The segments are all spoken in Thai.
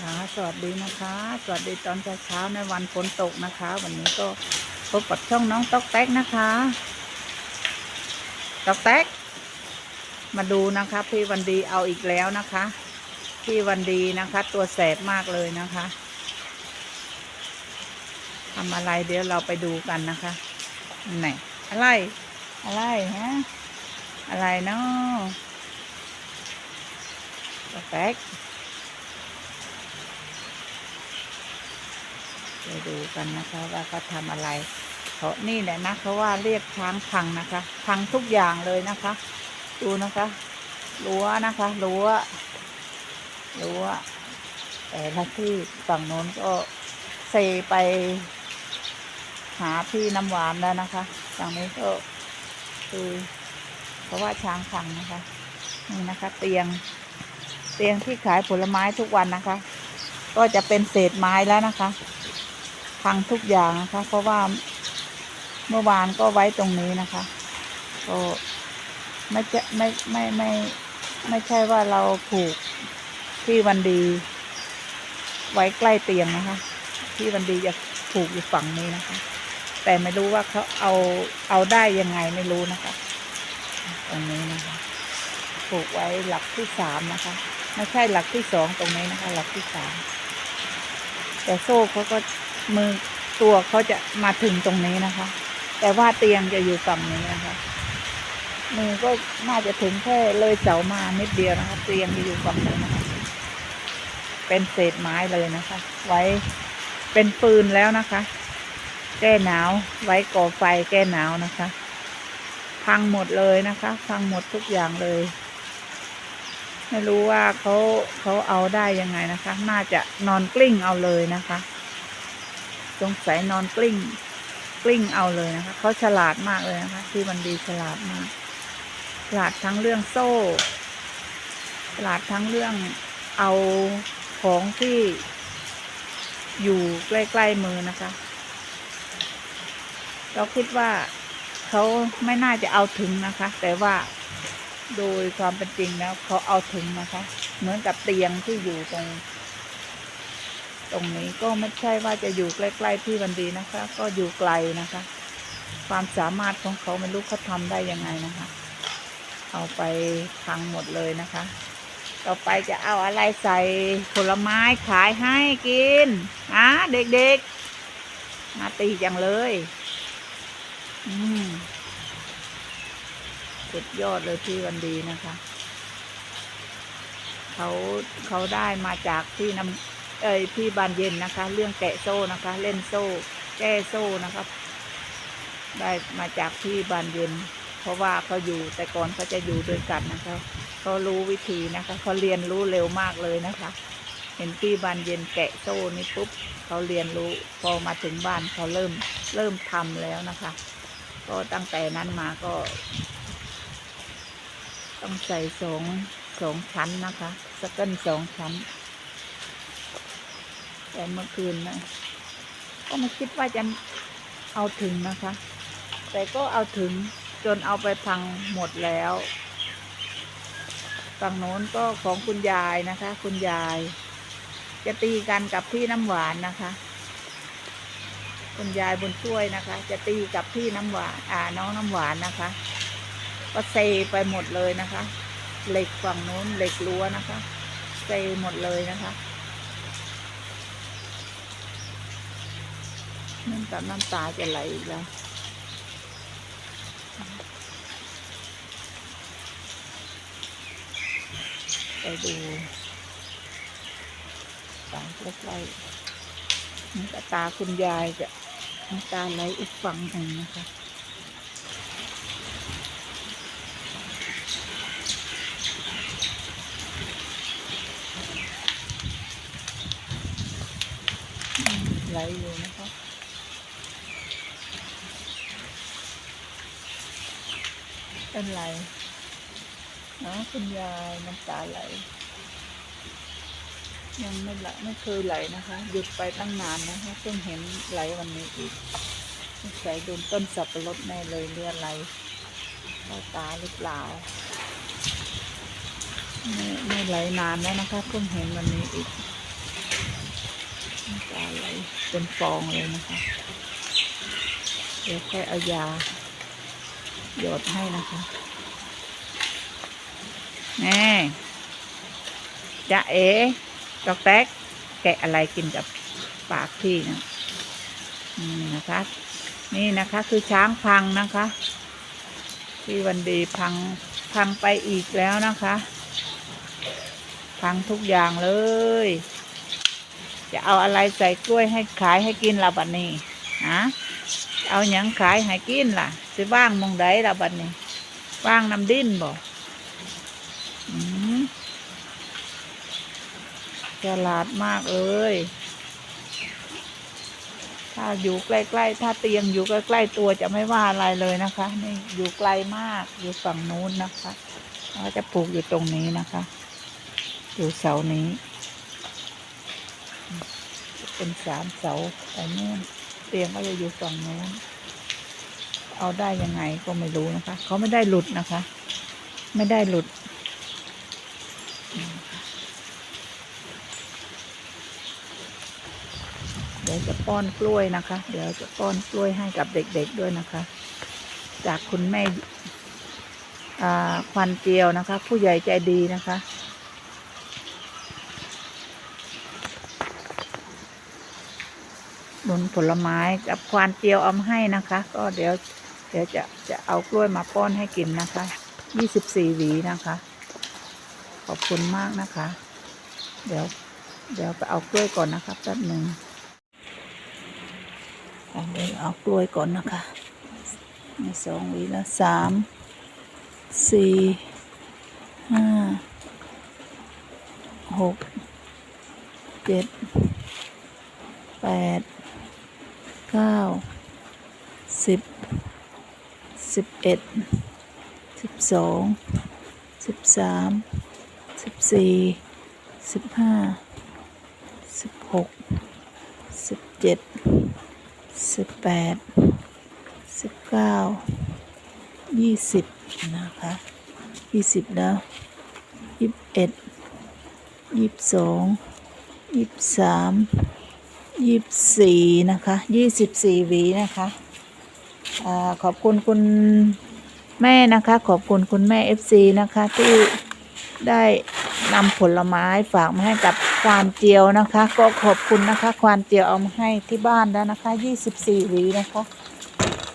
ค่ะสวัสดีนะคะ สวัสดีตอนเช้าๆในวันฝนตกนะคะ วันนี้ก็พบกับช่องน้องต๊อกแต๊กนะคะต๊อกแต๊กมาดูนะคะพี่วันดีเอาอีกแล้วนะคะ พี่วันดีนะคะ ตัวแสบมากเลยนะคะทำอะไรเดี๋ยวเราไปดูกันนะคะไหนอะไรอะไรฮะอะไรเนาะต๊อกแต๊ก ไปดูกันนะคะว่าเขาทำอะไรเขานี่แหละนะเขาว่าเรียกช้างพังนะคะ พังทุกอย่างเลยนะคะ ดูนะคะรั้วนะคะรั้วรั้วแต่ละที่ฝั่งโน้นก็เซไปหาพี่น้ำหวานแล้วนะคะฝั่งนี้ก็คือเพราะว่าช้างพังนะคะนี่นะคะ เตียง เตียงที่ขายผลไม้ทุกวันนะคะ ก็จะเป็นเศษไม้แล้วนะคะ พังทุกอย่างนะคะ เพราะว่าเมื่อวานก็ไว้ตรงนี้นะคะ ก็ไม่จะไม่ไม่ไม่ไม่ใช่ว่าเราผูกที่วันดี ไว้ใกล้เตียงนะคะ ที่วันดีจะผูกอยู่ฝั่งนี้นะคะ แต่ไม่รู้ว่าเขาเอาเอาได้ยังไงไม่รู้นะคะ ตรงนี้นะคะ ผูกไว้หลักที่สามนะคะ ไม่ใช่หลักที่สองตรงนี้นะคะ หลักที่สามแต่โซ่เขาก็ มือตัวเขาจะมาถึงตรงนี้นะคะ แต่ว่าเตียงจะอยู่ฝั่งนี้นะคะ มือก็น่าจะถึงแค่เลยเสามานิดเดียวนะคะ เตียงจะอยู่ฝั่งนี้นะคะ เป็นเศษไม้เลยนะคะ ไว้เป็นปืนแล้วนะคะ แก้หนาวไว้ก่อไฟแก้หนาวนะคะ พังหมดเลยนะคะ พังหมดทุกอย่างเลยไม่รู้ว่าเขาเขาเอาได้ยังไงนะคะ น่าจะนอนกลิ้งเอาเลยนะคะ สงสัยนอนกลิ้ง กลิ้งเอาเลยนะคะเขาฉลาดมากเลยนะคะ ที่มันดีฉลาดมาก ฉลาดทั้งเรื่องโซ่ ฉลาดทั้งเรื่องเอาของที่อยู่ใกล้ๆมือนะคะ เราคิดว่าเขาไม่น่าจะเอาถึงนะคะ แต่ว่าโดยความเป็นจริงแล้วเขาเอาถึงนะคะ เหมือนกับเตียงที่อยู่ตรง ตรงนี้ก็ไม่ใช่ว่าจะอยู่ใกล้ๆที่วันดีนะคะ ก็อยู่ไกลนะคะ ความสามารถของเขาไม่รู้เขาทำได้ยังไงนะคะ เอาไปพังหมดเลยนะคะ ต่อไปจะเอาอะไรใส่ผลไม้ขายให้กินอะเด็กๆมาตีจังเลย อืมสุดยอดเลยพี่วันดีนะคะ เขาเขาได้มาจากที่น้ำ เอ้ยพี่บานเย็นนะคะ เรื่องแกะโซ่นะคะ เล่นโซ่ แก้โซ่นะครับ ได้มาจากพี่บานเย็น เพราะว่าเขาอยู่แต่ก่อนเขาจะอยู่ด้วยกันนะคะเขารู้วิธีนะคะเขาเรียนรู้เร็วมากเลยนะคะ เห็นพี่บานเย็นแกะโซ่นี่ปุ๊บเขาเรียนรู้พอมาถึงบ้านเขาเริ่มเริ่มทำแล้วนะคะ ก็ตั้งแต่นั้นมาก็ ต้องใส่สองสองชั้นนะคะสเกิลสองชั้น แต่เมื่อคืนนะก็ไม่คิดว่าจะเอาถึงนะคะ แต่ก็เอาถึงจนเอาไปพังหมดแล้วฝั่งโน้นก็ของคุณยายนะคะ คุณยาย จะตีกันกับพี่น้ำหวานนะคะ คุณยายบุญช่วยนะคะ จะตีกับพี่น้ำหวานอ่าน้องน้ำหวานนะคะ ก็เซไปหมดเลยนะคะ เหล็กฝั่งโน้นเหล็กรั้วนะคะ เซหมดเลยนะคะ น้ำตาน้ำตาจะไหลอีกแล้วไปดูตาใกล้ๆน้ำตาคุณยายจะน้ำตาไหลอีกฝั่งหนึ่งนะคะไหลอยู่นะคะ เป็นไรเนะคุณยายน้ำตาไหล ยังไม่ไหลไม่เคยไหลนะคะ หยุดไปตั้งนานนะคะเพิ่งเห็นไหลวันนี้อีกใส่โดนต้นสับปะรดแน่เลยเลือดไหลเข้าตาหรือเปล่าไม่ไม่ไหลนานแล้วนะคะเพิ่งเห็นวันนี้อีกปลาไหลเป็นฟองเลยนะคะ เดี๋ยวค่อยเอายา หยดให้นะคะแน่จะเอ๋ดอกแตกแกะอะไรกินกับปากพี่นะนี่นะคะ นี่นะคะคือช้างพังนะคะพี่วันดีพังพังไปอีกแล้วนะคะ พังทุกอย่างเลย จะเอาอะไรใส่กล้วยให้ขายให้กินละบัดนี้ฮะ เอาหยังขายให้กินล่ะสิว่างมองใดละบัดนี้ว่างน้ำดิ้นบ่อืมฉลาดมากเลย ถ้าอยู่ใกล้ๆ ถ้าเตียงอยู่ใกล้ๆตัวจะไม่ว่าอะไรเลยนะคะ นี่อยู่ไกลมาก อยู่ฝั่งนู้นนะคะเราจะปลูกอยู่ตรงนี้นะคะ อยู่เสานี้ เป็นสามเสาแต่นู่น ตียงก็จะอยู่ฝั่งนู้น เอาได้ยังไงก็ไม่รู้นะคะ เขาไม่ได้หลุดนะคะ ไม่ได้หลุด เดี๋ยวจะป้อนกล้วยนะคะ เดี๋ยวจะป้อนกล้วยให้กับเด็กๆด้วยนะคะ จากคุณแม่ควันเจียวนะคะ ผู้ใหญ่ใจดีนะคะ นุนผลไม้กับควานเจียวเอามาให้นะคะ ก็เดี๋ยวเดี๋ยวจะจะเอากล้วยมาป้อนให้กินนะคะยี่สิบสี่หวีนะคะ ขอบคุณมากนะคะ เดี๋ยวเดี๋ยวไปเอากล้วยก่อนนะคะแป๊บหนึ่งอันนี้เอากล้วยก่อนนะคะมีสองหวีแล้วสามสี่ห้าหกเจ็ดแปด ก้าสิบสิบเอ็ดสิบสองสิบสามสิบสี่สิบห้าสิบหกสิบเจ็ดสิบแปดสิบเก้ายี่สิบนะคะยี่สิบแล้วยี่สิบเอ็ดยี่สิบสองยี่สิบสาม ยี่สิบสี่นะคะยี่สิบสี่วีนะคะอขอบคุณคุณแม่นะคะ ขอบคุณคุณแม่เอฟซีนะคะ ที่ได้นำผลไม้ฝากมาให้กับควานเจียวนะคะ ก็ขอบคุณนะคะ ควานเจียวเอามาให้ที่บ้านแล้วนะคะยี่สิบสี่วีนะคะ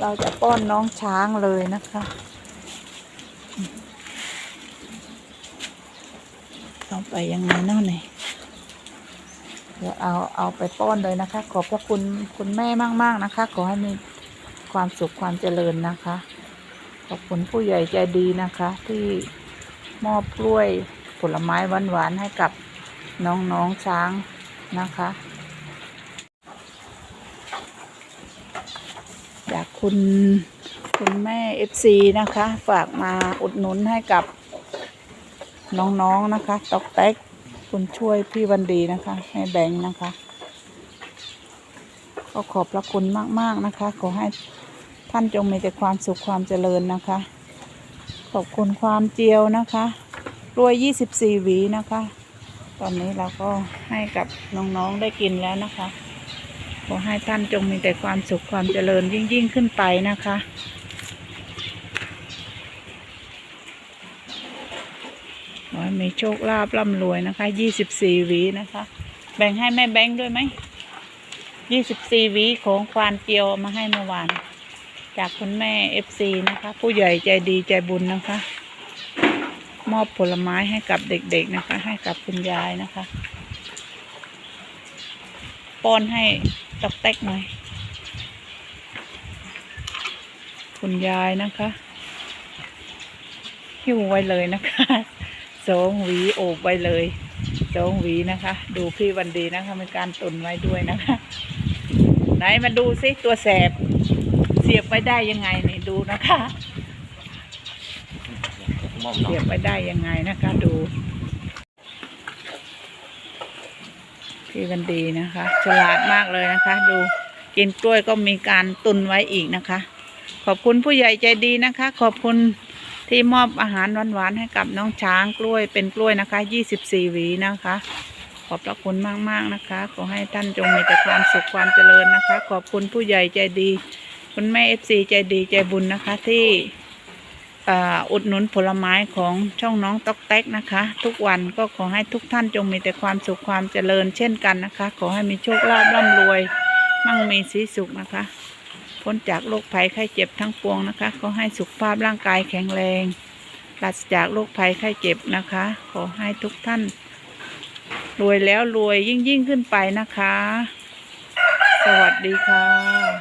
เราจะป้อนน้องช้างเลยนะคะเอาไปยังไงเนาะเนี่ย เดี๋ยวเอาเอาไปป้อนเลยนะคะ ขอบพระคุณคุณแม่มากๆนะคะ ขอให้มีความสุขความเจริญนะคะ ขอบคุณผู้ใหญ่ใจดีนะคะ ที่มอบกล้วยผลไม้หวานๆให้กับน้องๆช้างนะคะ จากคุณคุณแม่เอฟซีนะคะ ฝากมาอุดหนุนให้กับน้องๆนะคะ ตอกแตก คุณช่วยพี่วันดีนะคะแม่แบงค์นะคะ ก็ขอบพระคุณมากๆนะคะ ขอให้ท่านจงมีแต่ความสุขความเจริญนะคะ ขอบคุณความเจียวนะคะรวย 24 หวีนะคะ ตอนนี้เราก็ให้กับน้องๆได้กินแล้วนะคะ ขอให้ท่านจงมีแต่ความสุขความเจริญยิ่งยิ่งขึ้นไปนะคะขอให้ มีโชคลาภร่ำรวยนะคะยี่สิบสี่หวีนะคะ แบ่งให้แม่แบงค์ด้วยไหมยี่สิบสี่หวีของควานเกียวมาให้เมื่อวาน จากคุณแม่เอฟซีนะคะ ผู้ใหญ่ใจดีใจบุญนะคะ มอบผลไม้ให้กับเด็กๆนะคะ ให้กับคุณยายนะคะป้อนให้ตอกแตกหน่อย คุณยายนะคะหิ้วไว้เลยนะคะ สองหวีโอบไว้เลยสองหวีนะคะ ดูพี่วันดีนะคะมีการตุนไว้ด้วยนะคะ ไหนมาดูสิตัวแสบ เสียบไว้ได้ยังไงนี่ดูนะคะเสียบไว้ได้ยังไงนะคะ ดูพี่วันดีนะคะ ฉลาดมากเลยนะคะ ดูกินกล้วยก็มีการตุนไว้อีกนะคะ ขอบคุณผู้ใหญ่ใจดีนะคะ ขอบคุณ ที่มอบอาหารหวานๆให้กับน้องช้างกล้วยเป็นกล้วยนะคะ 24 หวีนะคะ ขอบพระคุณมากๆนะคะ ขอให้ท่านจงมีแต่ความสุขความเจริญนะคะ ขอบคุณผู้ใหญ่ใจดี คุณแม่เอฟซีใจดีใจบุญนะคะที่อุดหนุนผลไม้ของช่องน้องต๊อกแต๊กนะคะ ทุกวันก็ขอให้ทุกท่านจงมีแต่ความสุขความเจริญเช่นกันนะคะ ขอให้มีโชคลาภร่ำรวย มั่งมีสีสุขนะคะ พ้นจากโรคภัยไข้เจ็บทั้งปวงนะคะ ขอให้สุขภาพร่างกายแข็งแรงปราศจากโรคภัยไข้เจ็บนะคะ ขอให้ทุกท่าน รวยแล้วรวยยิ่งยิ่งขึ้นไปนะคะ สวัสดีค่ะ